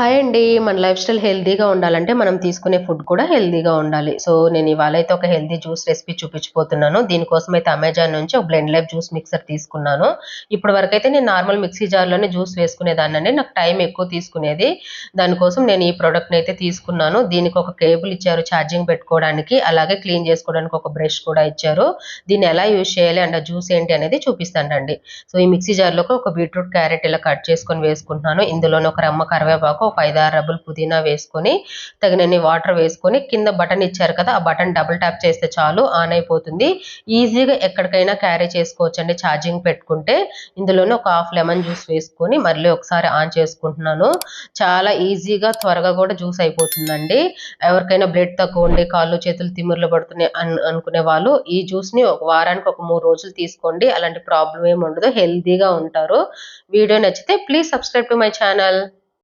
Hi అండి. మన life style హెల్తీగా ఉండాలంటే మనం తీసుకునే ఫుడ్ కూడా హెల్తీగా ఉండాలి. సో నేను ఇవాళ అయితే ఒక హెల్తీ జ్యూస్ రెసిపీ చూపించిపోతున్నాను. దీనికోసం అయితే అమెజాన్ నుంచి ఒక బ్లెండ్ లైఫ్ జ్యూస్ మిక్సర్ తీసుకున్నాను. ఇప్పటి వరకు అయితే నేను నార్మల్ మిక్సీ జార్లోనే జ్యూస్ వేసుకునేదాన్ని నాకు టైం ఎక్కువ తీసుకునేది. దానికోసం నేను ఈ ప్రోడక్ట్ని అయితే తీసుకున్నాను. దీనికి ఒక కేబుల్ ఇచ్చారు ఛార్జింగ్ పెట్టుకోవడానికి. అలాగే క్లీన్ చేసుకోవడానికి ఒక బ్రష్ కూడా ఇచ్చారు. దీన్ని ఎలా యూజ్ చేయాలి అండ్ జ్యూస్ ఏంటి అనేది చూపిస్తానండి. సో ఈ మిక్సీ జార్లోకి ఒక బీట్రూట్ క్యారెట్ ఇలా కట్ చేసుకొని వేసుకుంటున్నాను. ఇందులోనే ఒక రమ్మ కరివేపాకు ఒక ఐదారు రబ్బులు పుదీనా వేసుకొని తగినన్ని వాటర్ వేసుకొని కింద బటన్ ఇచ్చారు కదా ఆ బటన్ డబుల్ ట్యాప్ చేస్తే చాలు ఆన్ అయిపోతుంది. ఈజీగా ఎక్కడికైనా క్యారీ చేసుకోవచ్చండి ఛార్జింగ్ పెట్టుకుంటే. ఇందులోనే ఒక హాఫ్ లెమన్ జ్యూస్ వేసుకొని మళ్ళీ ఒకసారి ఆన్ చేసుకుంటున్నాను. చాలా ఈజీగా త్వరగా కూడా జ్యూస్ అయిపోతుందండి. ఎవరికైనా బ్లడ్ తక్కువ ఉండి కాళ్ళు చేతులు తిమ్ముర్లు పడుతున్నాయి అనుకునే వాళ్ళు ఈ జ్యూస్ని ఒక వారానికి ఒక మూడు రోజులు తీసుకోండి. అలాంటి ప్రాబ్లం ఏమి ఉండదు హెల్తీగా ఉంటారు. వీడియో నచ్చితే please subscribe to my channel.